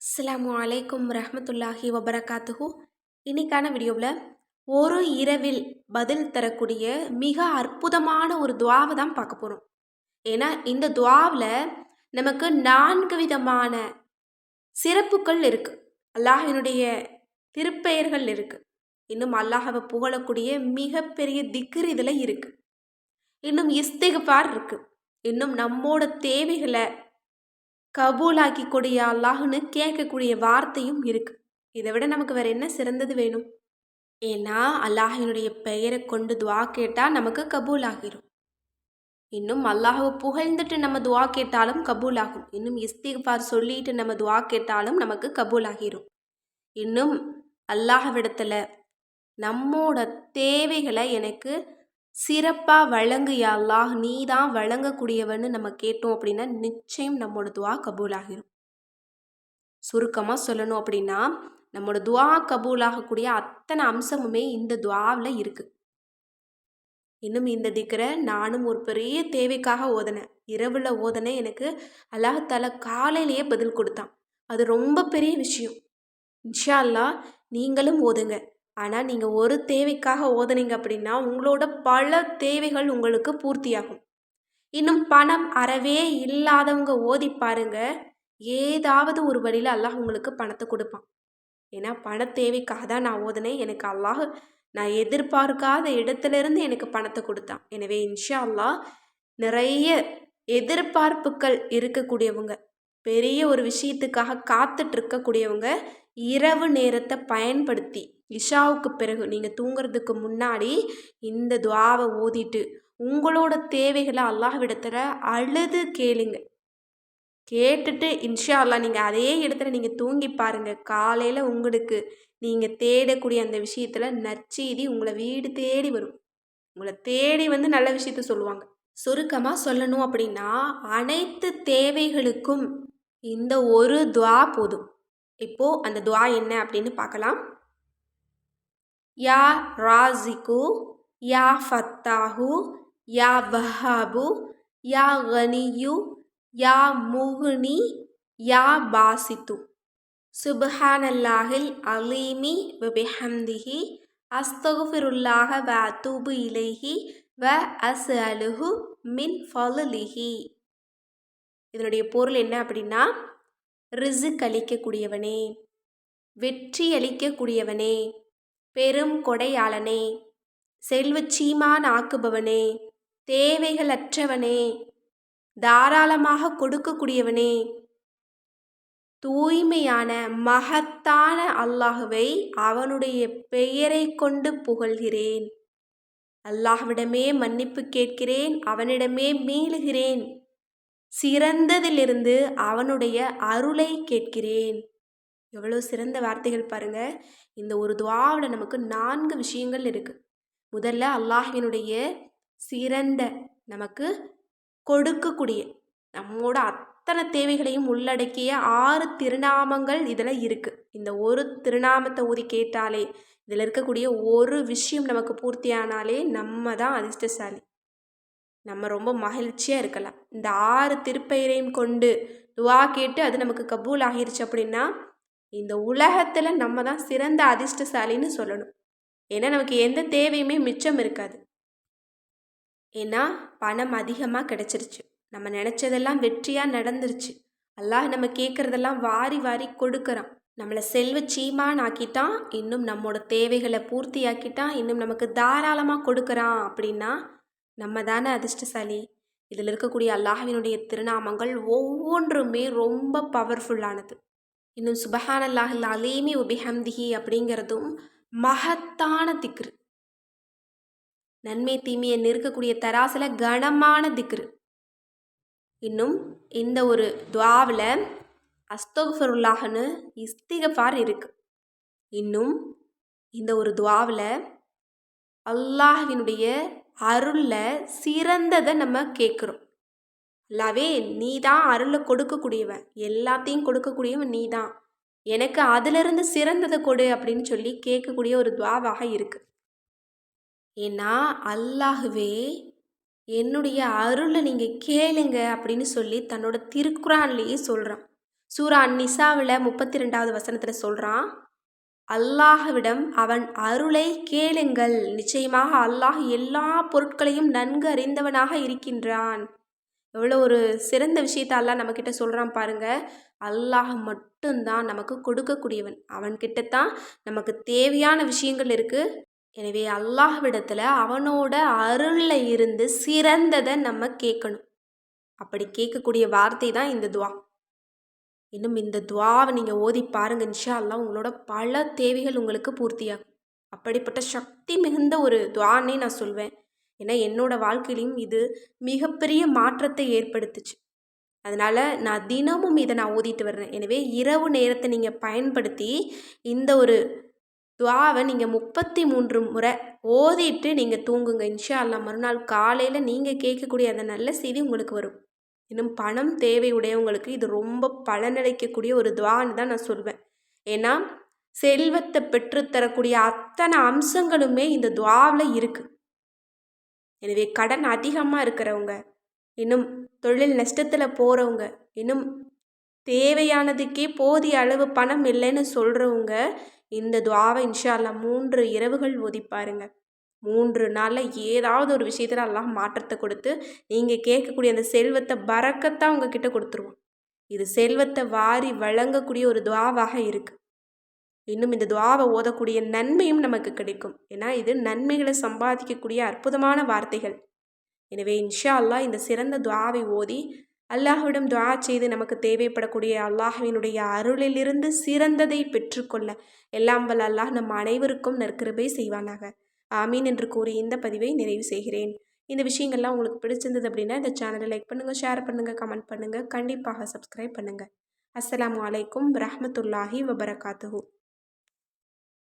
அஸ்ஸலாமு அலைக்கும் ரஹமத்துல்லாஹி வபரகாத்துஹு. இன்னைக்கான வீடியோவில் ஒரு இரவில் பதில் தரக்கூடிய மிக அற்புதமான ஒரு துவாவை தான் பார்க்க போகிறோம் ஏன்னா இந்த துவாவில் நமக்கு நான்கு விதமான சிறப்புகள் இருக்குது அல்லாஹினுடைய திருப்பெயர்கள் இருக்குது இன்னும் அல்லாஹவை புகழக்கூடிய மிகப்பெரிய திக்கர் இதில் இருக்குது இன்னும் இஸ்திகபார் இருக்குது இன்னும் நம்மோட தேவைகளை கபூலாக்கி கொடியா அல்லாஹ்னு கேட்கக்கூடிய வார்த்தையும் இருக்கு. இதை விட நமக்கு வேற என்ன சிறந்தது வேணும்? ஏன்னா அல்லாஹினுடைய பெயரை கொண்டு துவா கேட்டால் நமக்கு கபூல் ஆகிரும் இன்னும் அல்லாஹவை புகழ்ந்துட்டு நம்ம துவா கேட்டாலும் கபூல் ஆகும் இன்னும் இஸ்திகார் சொல்லிட்டு நம்ம துவா கேட்டாலும் நமக்கு கபூல் ஆகிரும் இன்னும் அல்லாஹ்விடத்துல நம்மோட தேவைகளை எனக்கு சிறப்பாக வழங்கு யா அல்லாஹ் நீ தான் வழங்கக்கூடியவன்னு நம்ம கேட்டோம் அப்படின்னா நிச்சயம் நம்மளோட துவா கபூல் ஆகிரும் சுருக்கமாக சொல்லணும் அப்படின்னா நம்மளோட துவா கபூல் ஆகக்கூடிய அத்தனை அம்சமுமே இந்த துவாவில் இருக்குது இன்னும் இந்த திக்கரை நானும் ஒரு பெரிய தேவைக்காக ஓதனேன். இரவில் ஓதனேன் எனக்கு அல்லாஹால காலையிலேயே பதில் கொடுத்தான். அது ரொம்ப பெரிய விஷயம். இன்ஷா அல்லாஹ் நீங்களும் ஓதுங்க. ஆனால் நீங்கள் ஒரு தேவைக்காக ஓதுனீங்க அப்படின்னா உங்களோட பல தேவைகள் உங்களுக்கு பூர்த்தியாகும். இன்னும் பணம் அறவே இல்லாதவங்க ஓதி பாருங்க. ஏதாவது ஒரு வழியில் அல்லாஹ் உங்களுக்கு பணத்தை கொடுப்பான். ஏன்னா பண தேவைக்காக தான் நான் ஓதுனேன். எனக்கு அல்லாஹ் நான் எதிர்பார்க்காத இடத்துலேருந்து எனக்கு பணத்தை கொடுத்தான். எனவே இன்ஷா அல்லாஹ் நிறைய எதிர்பார்ப்புகள் இருக்கக்கூடியவங்க பெரிய ஒரு விஷயத்துக்காக காத்துட்டு இருக்கக்கூடியவங்க இரவு நேரத்தை பயன்படுத்தி இஷாவுக்கு பிறகு நீங்கள் தூங்குறதுக்கு முன்னாடி இந்த துவாவை ஓதிட்டு உங்களோட தேவைகளை அல்லாஹ்விடத்தில் அழுது கேளுங்க. கேட்டுட்டு இன்ஷா அல்லா நீங்கள் அதே இடத்துல நீங்கள் தூங்கி பாருங்கள் காலையில் உங்களுக்கு நீங்கள் தேடக்கூடிய அந்த விஷயத்தில் நற்செய்தி உங்களை வீடு தேடி வரும். உங்களை தேடி வந்து நல்ல விஷயத்த சொல்லுவாங்க. சுருக்கமாக சொல்லணும் அப்படின்னா அனைத்து தேவைகளுக்கும் இந்த ஒரு துவா போதும். இப்போது அந்த துவா என்ன அப்படின்னு பார்க்கலாம். யா ராசிக்கு யா ஃபத்தாஹு யா வஹாபு யா கனியு யா முகுனி யா பாசித்து. சுபஹானல்லாஹில் அலீமி வபிஹம்திஹி அஸ்தகுஃபிருல்லாஹ வ தூபு இலைஹி வ அஸ் அலுஹு மின் ஃபலுலிஹி. இதனுடைய பொருள் என்ன அப்படின்னா ரிசுக் அளிக்கக்கூடியவனே வெற்றி அளிக்கக்கூடியவனே. பெரும் கொடையாளனே. செல்வச்சீமான் ஆக்குபவனே. தேவைகளற்றவனே. தாராளமாக கொடுக்கக்கூடியவனே. தூய்மையான மகத்தான அல்லாஹுவை அவனுடைய பெயரை கொண்டு புகழ்கிறேன். அல்லாஹ்விடமே மன்னிப்பு கேட்கிறேன் அவனிடமே மீளுகிறேன். சிறந்ததிலிருந்து அவனுடைய அருளை கேட்கிறேன். எவ்வளோ சிறந்த வார்த்தைகள் பாருங்கள் இந்த ஒரு துவாவில் நமக்கு நான்கு விஷயங்கள் இருக்குது முதல்ல அல்லாஹினுடைய சிறந்த நமக்கு கொடுக்கக்கூடிய நம்மோட அத்தனை தேவைகளையும் உள்ளடக்கிய ஆறு திருநாமங்கள் இதில் இருக்குது இந்த ஒரு திருநாமத்தை ஊதி கேட்டாலே இதில் இருக்கக்கூடிய ஒரு விஷயம் நமக்கு பூர்த்தியானாலே நம்ம தான் அதிர்ஷ்டசாலி. நம்ம ரொம்ப மகிழ்ச்சியாக இருக்கலாம். இந்த ஆறு திருப்பெயரையும் கொண்டு துவா கேட்டு அது நமக்கு கபூல் ஆகிருச்சு அப்படின்னா இந்த உலகத்தில் நம்ம தான் சிறந்த அதிர்ஷ்டசாலின்னு சொல்லணும். ஏன்னா நமக்கு எந்த தேவையுமே மிச்சம் இருக்காது. ஏன்னா பணம் அதிகமாக கிடச்சிருச்சு. நம்ம நினச்சதெல்லாம் வெற்றியாக நடந்துருச்சு. அல்லாஹ் நம்ம கேட்குறதெல்லாம் வாரி வாரி கொடுக்குறான். நம்மளை செல்வ சீமான் ஆக்கிட்டான். இன்னும் நம்மளோட தேவைகளை பூர்த்தி ஆக்கிட்டான் இன்னும் நமக்கு தாராளமாக கொடுக்குறான் அப்படின்னா நம்ம தானே அதிர்ஷ்டசாலி? இதில் இருக்கக்கூடிய அல்லாஹினுடைய திருநாமங்கள் ஒவ்வொன்றுமே ரொம்ப பவர்ஃபுல்லானது இன்னும் சுபஹான் அல்லாஹில் அலீமி உபிஹம்திஹி அப்படிங்கிறதும் மகத்தான திக்ரு. நன்மை தீமையை நிற்கக்கூடிய தராசில் கனமான திக்ரு. இன்னும் இந்த ஒரு துவாவில் அஸ்தோஃபருல்லாஹன்னு இஸ்திகஃபார் இருக்கு. இன்னும் இந்த ஒரு துவாவில் அல்லாஹினுடைய அருளில் சிறந்ததை நம்ம கேட்குறோம். லவே நீ தான் அருளை கொடுக்கக்கூடியவன். எல்லாத்தையும் கொடுக்கக்கூடியவன் நீ தான் எனக்கு அதிலிருந்து சிறந்ததை கொடு அப்படின்னு சொல்லி கேட்கக்கூடிய ஒரு துவாவாக இருக்குது ஏன்னா அல்லாஹுவே என்னுடைய அருளை நீங்கள் கேளுங்க அப்படின்னு சொல்லி தன்னோட திருக்குறான்லேயே சொல்கிறான் சூரா நிசாவில் முப்பத்தி ரெண்டாவது வசனத்தில் சொல்கிறான் அல்லாஹ்விடம் அவன் அருளை கேளுங்கள். நிச்சயமாக அல்லாஹ் எல்லா பொருட்களையும் நன்கு அறிந்தவனாக இருக்கின்றான். எவ்வளோ ஒரு சிறந்த விஷயத்த அல்லாஹ் நம்மக்கிட்ட சொல்கிறான் பாருங்கள் அல்லாஹ் மட்டும்தான் நமக்கு கொடுக்கக்கூடியவன். அவன்கிட்ட தான் நமக்கு தேவையான விஷயங்கள் இருக்குது எனவே அல்லாஹ்விடத்தில் அவனோட அருளில் இருந்து சிறந்ததை நம்ம கேட்கணும். அப்படி கேட்கக்கூடிய வார்த்தை தான் இந்த துவா. இன்னும் இந்த துவாவை நீங்கள் ஓதி பாருங்க. இன்ஷா அல்லாஹ் உங்களோட பல தேவைகள் உங்களுக்கு பூர்த்தியாகும். அப்படிப்பட்ட சக்தி மிகுந்த ஒரு துவான்னே நான் சொல்வேன். ஏன்னா என்னோட வாழ்க்கையிலையும் இது மிகப்பெரிய மாற்றத்தை ஏற்படுத்துச்சு. அதனால் நான் தினமும் இதை நான் ஓதிட்டு வர்றேன். எனவே இரவு நேரத்தை நீங்கள் பயன்படுத்தி இந்த ஒரு துவாவை நீங்கள் முப்பத்தி மூன்று முறை ஓதிட்டு நீங்கள் தூங்குங்க. இன்ஷா அல்லா மறுநாள் காலையில் நீங்கள் கேட்கக்கூடிய அந்த நல்ல செய்தி உங்களுக்கு வரும். இன்னும் பணம் தேவை உடையவங்களுக்கு இது ரொம்ப பலனளிக்கக்கூடிய ஒரு துவான்னு தான் நான் சொல்வேன். ஏன்னா செல்வத்தை பெற்றுத்தரக்கூடிய அத்தனை அம்சங்களுமே இந்த துவாவில் இருக்குது எனவே கடன் அதிகமாக இருக்கிறவங்க இன்னும் தொழில் நஷ்டத்தில் போகிறவங்க இன்னும் தேவையானதுக்கே போதிய அளவு பணம் இல்லைன்னு சொல்கிறவங்க இந்த துவாவை இன்ஷா அல்லா மூன்று இரவுகள் ஒதிப்பாருங்க மூன்று நாளில் ஏதாவது ஒரு விஷயத்தில் எல்லாம் மாற்றத்தை கொடுத்து நீங்கள் கேட்கக்கூடிய அந்த செல்வத்தை பறக்கத்தான் உங்ககிட்ட கொடுத்துருவோம் இது செல்வத்தை வாரி வழங்கக்கூடிய ஒரு துவாவாக இருக்குது இன்னும் இந்த துவாவை ஓதக்கூடிய நன்மையும் நமக்கு கிடைக்கும். ஏன்னா இது நன்மைகளை சம்பாதிக்கக்கூடிய அற்புதமான வார்த்தைகள். எனவே இன்ஷா அல்லாஹ் இந்த சிறந்த துவாவை ஓதி அல்லாஹ்விடம் துவா செய்து நமக்கு தேவைப்படக்கூடிய அல்லாஹுவினுடைய அருளிலிருந்து சிறந்ததை பெற்றுக்கொள்ள எல்லாம் வல்ல அல்லாஹ் நம் அனைவருக்கும் நற்கிருபை செய்வானாக. ஆமீன் என்று கூறி இந்த பதிவை நிறைவு செய்கிறேன். இந்த விஷயங்கள்லாம் உங்களுக்கு பிடிச்சிருந்தது அப்படின்னா இந்த சேனலை லைக் பண்ணுங்கள் ஷேர் பண்ணுங்கள் கமெண்ட் பண்ணுங்கள் கண்டிப்பாக சப்ஸ்கிரைப் பண்ணுங்கள் அஸ்லாம் வலைக்கம் ரஹமத்துல்லாஹி வபரகாத்துஹூ.